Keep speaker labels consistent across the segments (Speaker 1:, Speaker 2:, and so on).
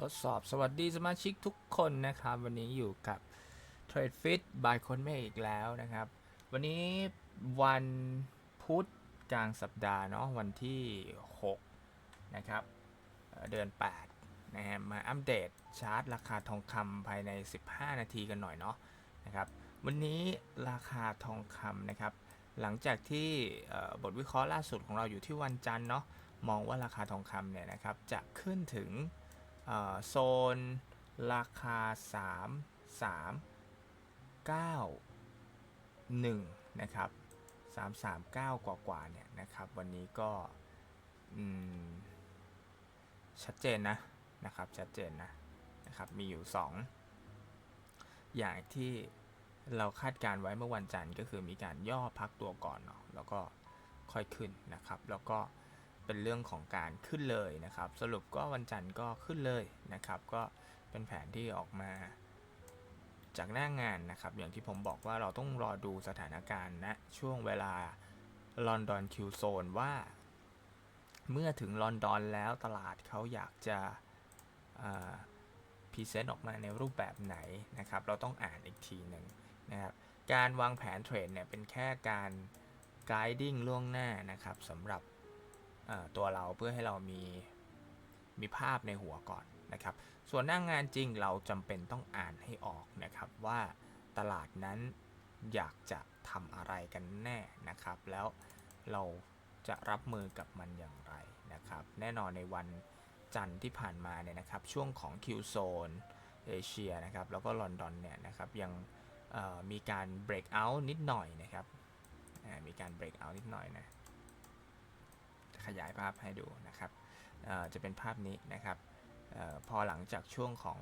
Speaker 1: ทดสอบสวัสดีสมาชิกทุกคนนะครับ วันนี้อยู่กับ Trade Fit by คนเมฆอีกแล้วนะครับ วันนี้วันพุธกลางสัปดาห์เนาะวันที่ 6 นะครับ เดือน 8 นะฮะมาอัปเดตชาร์ตราคาทองคำภายใน 15 นาทีกันหน่อยเนาะนะครับ วันนี้ราคาทองคำนะครับ หลังจากที่บทวิเคราะห์ล่าสุดของเราอยู่ที่วันจันทร์เนาะมองว่าราคาทองคำเนี่ยนะครับจะขึ้นถึง โซน ราคา 3 3 9 1 นะครับ 339 กว่ากว่าเนี่ยนะครับ วันนี้ก็ชัดเจนนะนะครับ ชัดเจนนะนะครับ มีอยู่ 2 อย่างที่เราคาดการไว้เมื่อวันจันทร์ก็คือมีการย่อพักตัวก่อนเนาะแล้วก็ค่อยขึ้นนะครับ แล้วก็ เป็นเรื่องของการขึ้นเลยนะครับ สรุปก็วันจันทร์ก็ขึ้นเลยนะครับ ก็เป็นแผนที่ออกมาจากหน้างานนะครับ อย่างที่ผมบอกว่าเราต้องรอดูสถานการณ์ณช่วงเวลาลอนดอนคิวโซนว่า เมื่อถึงลอนดอนแล้วตลาดเขาอยากจะพรีเซนต์ออกมาในรูปแบบไหนนะครับ เราต้องอ่านอีกทีหนึ่งนะครับ การวางแผนเทรดเนี่ยเป็นแค่การ guiding ล่วงหน้านะครับสำหรับ ตัวเราเพื่อให้เรามีมีภาพในหัวก่อนนะครับ ส่วนหน้างงานจริงเราจำเป็นต้องอ่านให้ออกนะครับว่าตลาดนั้นอยากจะทำอะไรกันแน่นะครับ แล้วเราจะรับมือกับมันอย่างไรนะครับ แน่นอนในวันจันทร์ที่ผ่านมาเนี่ยนะครับ ช่วงของ Q Zone เอเชียนะครับ แล้วก็ลอนดอนเนี่ยนะครับยังมีการ break out นิดหน่อยนะครับมีการ break out นิดหน่อยนะ ขยายภาพให้ดูนะครับจะเป็นภาพนี้นะครับออพอหลังจากช่วงของ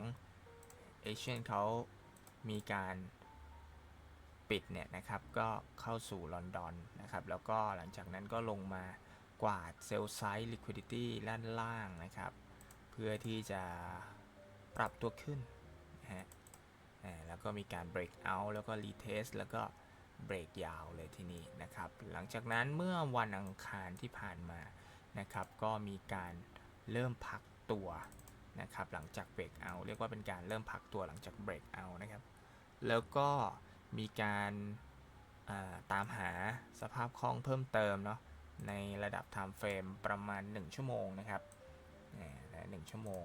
Speaker 1: เอเชียนเขามีการปิดเนี่ยนะครับก็เข้าสู่ลอนดอนนะครับแล้วก็หลังจากนั้นก็ลงมากวาดเซลล์ไซส์ liquidity ด้านล่างนะครับ เพื่อที่จะปรับตัวขึ้นนะฮะแล้วก็มีการ break out แล้วก็ retest แล้วก็ เบรกยาวเลยที่นี่นะครับ หลังจากนั้นเมื่อวันอังคารที่ผ่านมานะครับ ก็มีการเริ่มพักตัวนะครับ หลังจากเบรกเอาเรียกว่าเป็นการเริ่มพักตัวหลังจากเบรกเอานะครับ แล้วก็มีการาตามหาสภาพคล่องเพิ่มเติมเนาะในระดับ time frame ประมาณ 1 ชั่วโมงนะครับนะหนึ่งชั่วโมง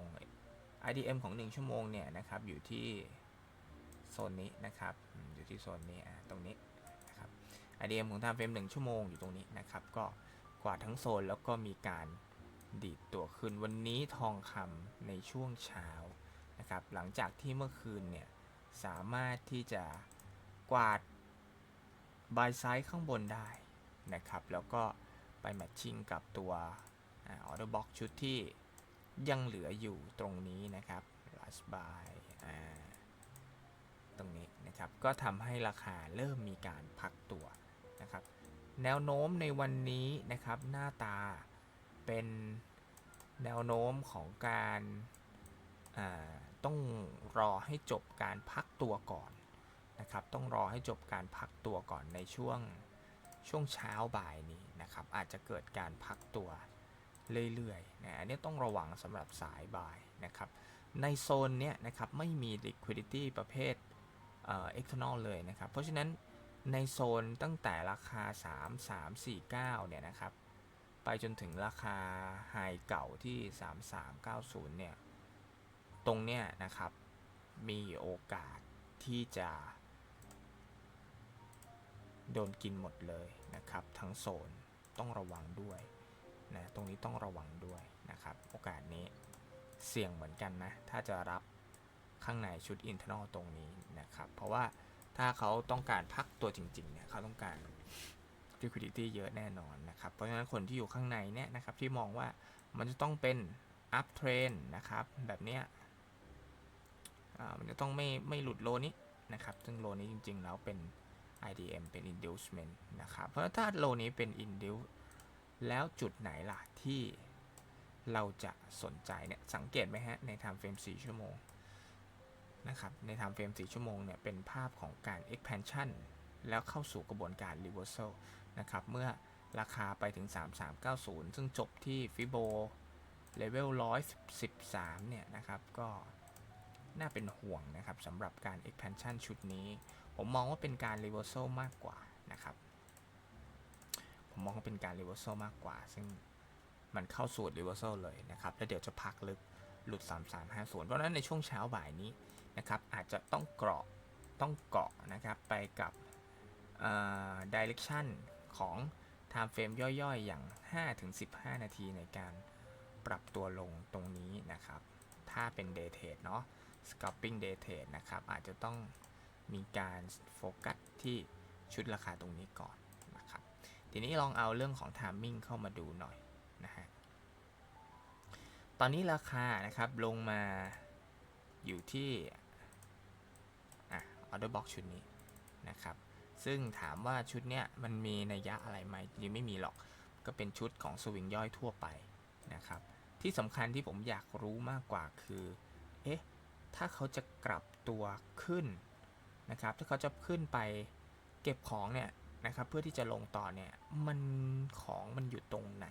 Speaker 1: IDM ของ 1 ชั่วโมงเนี่ยนะครับอยู่ที่โซนนี้นะครับอยู่ที่โซนนี้ตรงนี้ IDM ของ time frame 1ชั่วโมงอยู่ตรงนี้นะครับ ก็กวาดทั้งโซนแล้วก็มีการดีดตัวขึ้นวันนี้ทองคำในช่วงเช้านะครับ หลังจากที่เมื่อคืนเนี่ยสามารถที่จะกวาดบายไซด์ข้างบนได้นะครับ แล้วก็ไปแมทชิ่งกับตัวออเดอร์บ็อกชุดที่ยังเหลืออยู่ตรงนี้นะครับ last buy อ่าตรงนี้นะครับ ก็ทำให้ราคาเริ่มมีการพักตัว นะครับ แนวโน้มในวันนี้นะครับหน้าตาเป็นแนวโน้มของการาต้องรอให้จบการพักตัวก่อนนะครับ ต้องรอให้จบการพักตัวก่อนในช่วงช่วงเช้าบ่ายนี้นะครับ อาจจะเกิดการพักตัวเรื่อยๆนะอันนี้ต้องระวังสำหรับสายบ่ายนะครับ ในโซนเนี้ยนะครับไม่มี liquidity ประเภทเอ่อ external เลยนะครับ เพราะฉะนั้น ในโซนตั้งแต่ราคา 3 3 4 9 เนี่ยนะครับ ไปจนถึงราคาไฮเก่าที่ 3390 เนี่ย ตรงเนี้ยนะครับ มีโอกาสที่จะโดนกินหมดเลยนะครับ ทั้งโซนต้องระวังด้วยนะตรงนี้ต้องระวังด้วยนะครับ โอกาสนี้เสี่ยงเหมือนกันนะ ถ้าจะรับข้างในชุด internal ตรงนี้นะครับ เพราะว่า ถ้าเขาต้องการพักตัวจริงๆเนี่ยเขาต้องการ liquidity เยอะแน่นอนนะครับ เพราะฉะนั้นคนที่อยู่ข้างในเนี่ยนะครับที่มองว่ามันจะต้องเป็น up trend นะครับแบบเนี้ยมันจะต้องไม่ไม่หลุดโลนี้นะครับ ซึ่งโลนี้จริงๆ แล้วเป็น IDM เป็น inducement นะครับ เพราะถ้าโลนี้เป็น induce แล้วจุดไหนล่ะที่เราจะสนใจเนี่ยสังเกตไหมฮะใน time frame 4 ชั่วโมง นะครับใน time frame 4ชั่วโมงเนี่ยเป็นภาพของการ expansion แล้วเข้าสู่กระบวนการ reversal นะครับเมื่อราคาไปถึง 3390 ซึ่งจบที่ฟิโบเลเวล113 เนี่ยนะครับ ก็น่าเป็นห่วงนะครับสำหรับการ expansion ชุดนี้ ผมมองว่าเป็นการ reversal มากกว่านะครับ ผมมองว่าเป็นการ reversal มากกว่า ซึ่งมันเข้าสูตร reversal เลยนะครับ แล้วเดี๋ยวจะพักลึกหลุด 3350 เพราะฉะนั้นในช่วงเช้าบ่ายนี้ นะครับ อาจจะต้องเกาะต้องเกาะนะครับไปกับเอ่อ direction ของ time frame ย่อยๆ อย่าง 5-15 นาทีในการปรับตัวลงตรงนี้นะครับ ถ้าเป็น day trade เนาะ scalping day trade นะครับ อาจจะต้องมีการโฟกัสที่ชุดราคาตรงนี้ก่อนนะครับ ทีนี้ลองเอาเรื่องของ timing เข้ามาดูหน่อยนะฮะ ตอนนี้ราคานะครับลงมาอยู่ที่ อะ order box ชุดนี้นะครับ ซึ่งถามว่าชุดเนี้ยมันมีนัยยะอะไรไหมจริงไม่มีหรอก ก็เป็นชุดของสวิงย่อยทั่วไปนะครับ ที่สำคัญที่ผมอยากรู้มากกว่าคือ เอ๊ะ ถ้าเขาจะกลับตัวขึ้นนะครับ ถ้าเขาจะขึ้นไปเก็บของเนี่ยนะครับเพื่อที่จะลงต่อเนี่ยมันของมันอยู่ตรงไหน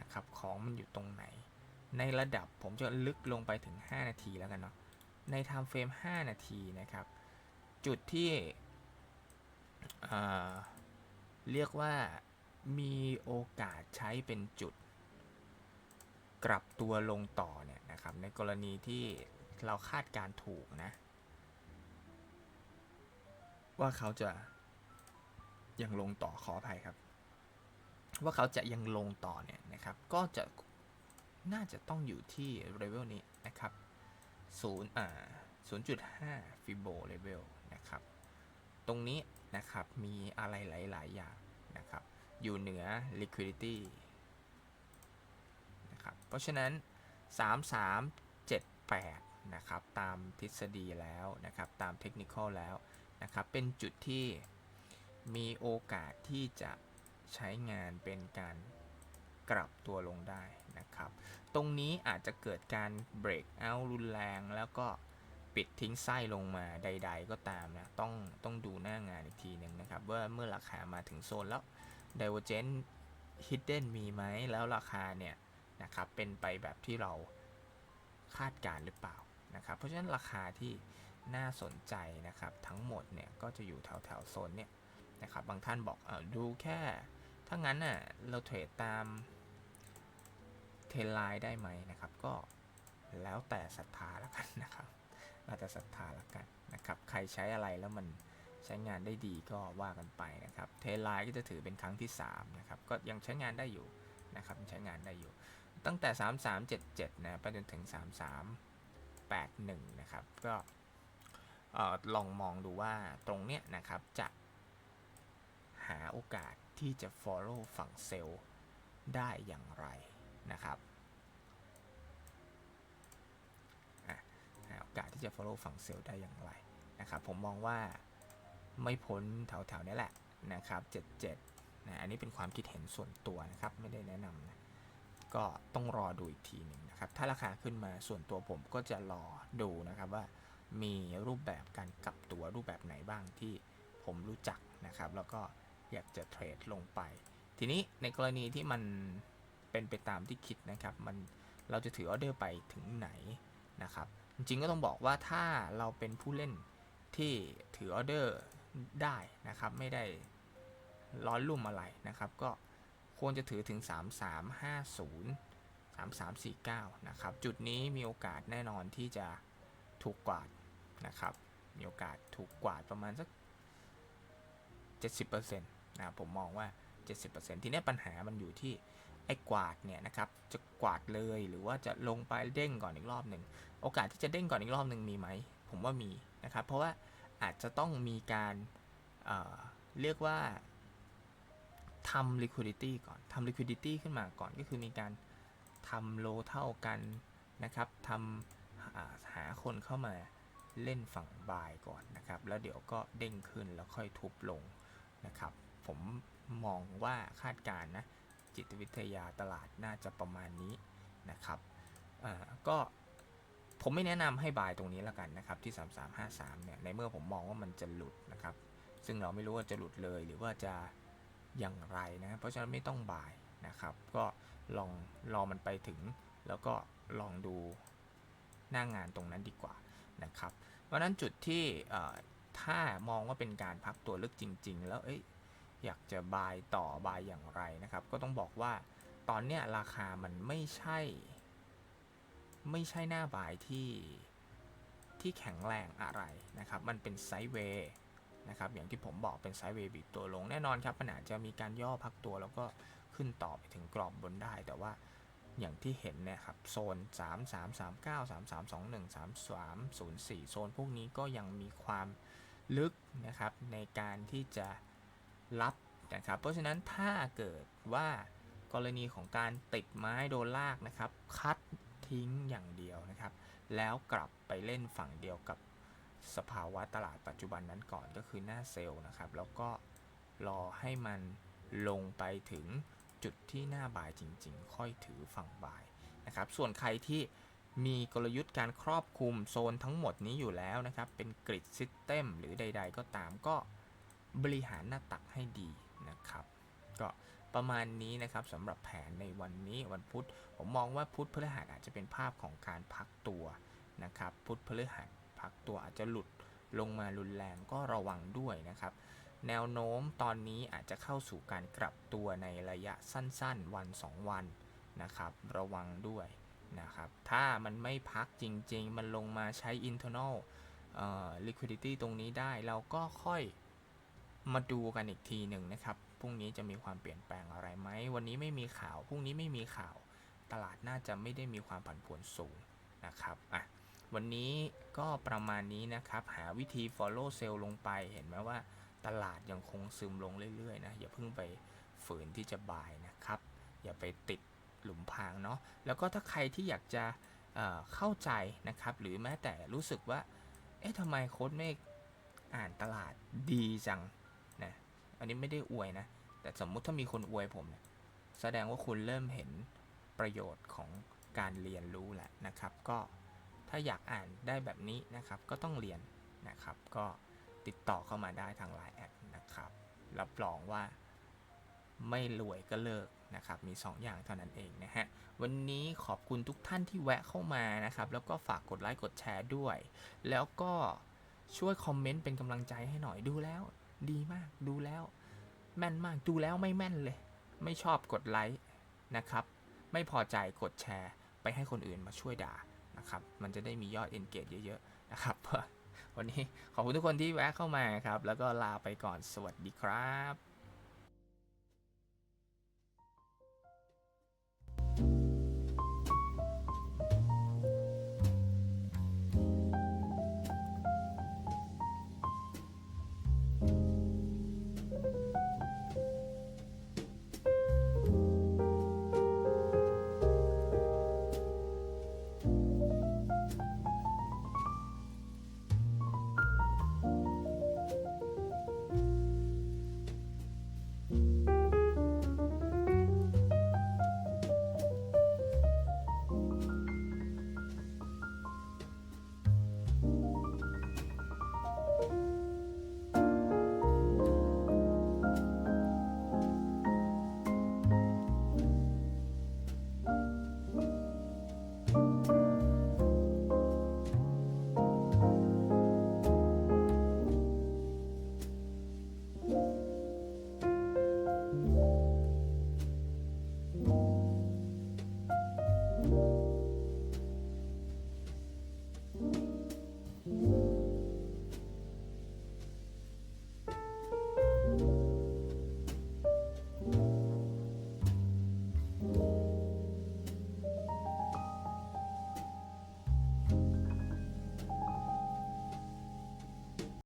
Speaker 1: นะครับของมันอยู่ตรงไหน ในระดับผมจะลึกลงไปถึง 5 นาทีแล้วกันเนาะใน time frame 5นาทีนะครับ จุดที่เรียกว่ามีโอกาสใช้เป็นจุด กลับตัวลงต่อเนี่ยนะครับ ในกรณีที่เราคาดการถูกนะ ว่าเขาจะยังลงต่อขออภัยครับ ว่าเขาจะยังลงต่อเนี่ยนะครับ ก็จะน่าจะต้องอยู่ที่เลเวลนี้นะครับ0อ่า0.5ฟิโบเลเวล นะครับ ตรงนี้นะครับมีอะไรหลาย ๆ อย่างนะครับ อยู่เหนือ liquidity นะครับ เพราะฉะนั้น 3378 นะครับ ตามทฤษฎีแล้วนะครับ ตามเทคนิคแล้วนะครับ เป็นจุดที่มีโอกาสที่จะใช้งานเป็นการกลับตัวลงได้นะครับ ตรงนี้อาจจะเกิดการ break out รุนแรงแล้วก็ ปิดทิ้งไส้ลงมาใด ๆ ก็ตามนะ ต้องต้องดูหน้างานอีกทีหนึ่งนะครับ ว่าเมื่อราคามาถึงโซนแล้ว divergence hidden มีไหมแล้วราคาเนี่ยนะครับเป็นไปแบบที่เราคาดการณ์หรือเปล่านะครับ เพราะฉะนั้นราคาที่น่าสนใจนะครับทั้งหมดเนี่ยก็จะอยู่แถวแถวๆโซนเนี่ยนะครับบางท่านบอกเออดูแค่ถ้างั้นน่ะเราเทรดตามเทรนไลน์ได้ไหมนะครับ ก็แล้วแต่ศรัทธาแล้วกันนะครับ แล้วแต่ศรัทธาล้วกันนะครับ ใครใช้อะไรแล้วมันใช้งานได้ดีก็ว่ากันไปนะครับ เทไลน์ก็จะถือเป็นครั้งที่3นะครับ ก็ยังใช้งานได้อยู่นะครับใช้งานได้อยู่ ตั้งแต่ 3377 นะไปจนถึง 3381 นะครับ ก็ลองมองดูว่าตรงเนี้ยนะครับจะหาโอกาสที่จะ follow ฝั่งเซลล์ได้อย่างไรนะครับอะหาโอกาสที่จะ follow ฝั่งเซลล์ได้อย่างไรนะครับผมมองว่าไม่พ้นแถวๆนี้แหละนะครับ 77นะอันนี้เป็นความคิดเห็นส่วนตัวนะครับ ไม่ได้แนะนำนะก็ต้องรอดูอีกทีหนึ่งนะครับ ถ้าราคาขึ้นมาส่วนตัวผมก็จะรอดูนะครับว่ามีรูปแบบการกลับตัวรูปแบบไหนบ้างที่ผมรู้จักนะครับ แล้วก็อยากจะเทรดลงไป ทีนี้ในกรณีที่มันเป็นไปตามที่คิดนะครับ มันเราจะถือออเดอร์ไปถึงไหนนะครับ จริงก็ต้องบอกว่าถ้าเราเป็นผู้เล่นที่ถือออเดอร์ได้นะครับ ไม่ได้ร้อนรุ่มอะไรนะครับ ก็ควรจะถือถึง 3350 3349 นะครับ จุดนี้มีโอกาสแน่นอนที่จะถูกกวาดนะครับ มีโอกาสถูกกวาดประมาณสัก 70%นะครับผมมองว่า 70%ทีนี้ปัญหามันอยู่ที่ ไอ้กวาดเนี่ยนะครับจะกวาดเลยหรือว่าจะลงไปเด้งก่อนอีกรอบหนึ่งโอกาสที่จะเด้งก่อนอีกรอบหนึ่งมีไหมผมว่ามีนะครับ เพราะว่าอาจจะต้องมีการเเรียกว่าทำ liquidity ก่อนทำ liquidity ขึ้นมาก่อนก็คือมีการทำโลเท่ากันนะครับทำาหาคนเข้ามาเล่นฝั่งบายก่อนนะครับ แล้วเดี๋ยวก็เด้งขึ้นแล้วค่อยทุบลงนะครับ ผมมองว่าคาดการณ์นะ จิตวิทยาตลาดน่าจะประมาณนี้นะครับก็ผมไม่แนะนำให้บายตรงนี้แล้วกันนะครับที่ 3353เนี่ยในเมื่อผมมองว่ามันจะหลุดนะครับ ซึ่งเราไม่รู้ว่าจะหลุดเลยหรือว่าจะอย่างไรนะเพราะฉะนั้นไม่ต้องบายนะครับ ก็ลองรอมันไปถึง แล้วก็ลองดูหน้างงานตรงนั้นดีกว่านะครับ เพราะฉะนั้นจุดที่ถ้ามองว่าเป็นการพักตัวลึกจริง ๆ แล้วเอ้ย อยากจะบายต่อบายอย่างไรนะครับ ก็ต้องบอกว่าตอนเนี้ยราคามันไม่ใช่ ไม่ใช่หน้าบายที่ที่แข็งแรงอะไรนะครับ มันเป็นไซด์เวย์นะครับอย่างที่ผมบอกเป็นไซด์เวย์บีตัวลงแน่นอนครับมันอาจจะมีการย่อพักตัวแล้วก็ขึ้นต่อไปถึงกรอบบนได้ แต่ว่าอย่างที่เห็นเนี่ยครับโซน 3 3 3 9 3 3 2 1 3 3 0 4 โซนพวกนี้ก็ยังมีความลึกนะครับในการที่จะ รับนะครับ เพราะฉะนั้นถ้าเกิดว่ากรณีของการติดไม้โดนลากนะครับ คัดทิ้งอย่างเดียวนะครับ แล้วกลับไปเล่นฝั่งเดียวกับสภาวะตลาดปัจจุบันนั้นก่อนก็คือหน้าเซลล์นะครับ แล้วก็รอให้มันลงไปถึงจุดที่หน้าบายจริง ๆ ค่อยถือฝั่งบายนะครับ ส่วนใครที่มีกลยุทธ์การครอบคลุมโซนทั้งหมดนี้อยู่แล้วนะครับ เป็นกริดซิสเต็มหรือใด ๆ ก็ตามก็ บริหารหน้าตักให้ดีนะครับ ก็ประมาณนี้นะครับสำหรับแผนในวันนี้วันพุธผมมองว่าพุธพฤหัสอาจจะเป็นภาพของการพักตัวนะครับ พุธพฤหัสพักตัวอาจจะหลุดลงมารุนแรงก็ระวังด้วยนะครับ แนวโน้มตอนนี้อาจจะเข้าสู่การกลับตัวในระยะสั้นๆ วัน 2 วันนะครับ ระวังด้วยนะครับ ถ้ามันไม่พักจริง ๆ มันลงมาใช้ internal เอ่อ liquidity ตรงนี้ได้เราก็ค่อย มาดูกันอีกทีหนึ่งนะครับ พรุ่งนี้จะมีความเปลี่ยนแปลงอะไรไหม วันนี้ไม่มีข่าว พรุ่งนี้ไม่มีข่าว ตลาดน่าจะไม่ได้มีความผันผวนสูงนะครับ อะ วันนี้ก็ประมาณนี้นะครับ หาวิธี follow sell ลงไป เห็นไหมว่าตลาดยังคงซึมลงเรื่อยๆนะ อย่าเพิ่งไปฝืนที่จะบายนะครับ อย่าไปติดหลุมพรางเนาะ แล้วก็ถ้าใครที่อยากจะเเข้าใจนะครับ หรือแม้แต่รู้สึกว่า เอ๊ะทำไมโค้ดเมฆอ่านตลาดดีจัง อันนี้ไม่ได้อวยนะ แต่สมมุติถ้ามีคนอวยผมเนี่ยแสดงว่าคุณเริ่มเห็นประโยชน์ของการเรียนรู้แหละนะครับ ก็ถ้าอยากอ่านได้แบบนี้นะครับ ก็ต้องเรียนนะครับ ก็ติดต่อเข้ามาได้ทาง Line แอดนะครับ รับรองว่าไม่รวยก็เลิกนะครับ มี 2 อย่างเท่านั้นเองนะฮะ วันนี้ขอบคุณทุกท่านที่แวะเข้ามานะครับ แล้วก็ฝากกดไลค์กดแชร์ด้วย แล้วก็ช่วยคอมเมนต์เป็นกำลังใจให้หน่อยดูแล้ว ดีมากดูแล้ว แม่นมากดูแล้วไม่แม่นเลย ไม่ชอบกดไลค์นะครับ ไม่พอใจกดแชร์ไปให้คนอื่นมาช่วยด่านะครับ มันจะได้มียอดเอนเกจเยอะๆนะครับวันนี้ขอบคุณทุกคนที่แวะเข้ามาครับ แล้วก็ลาไปก่อนสวัสดีครับ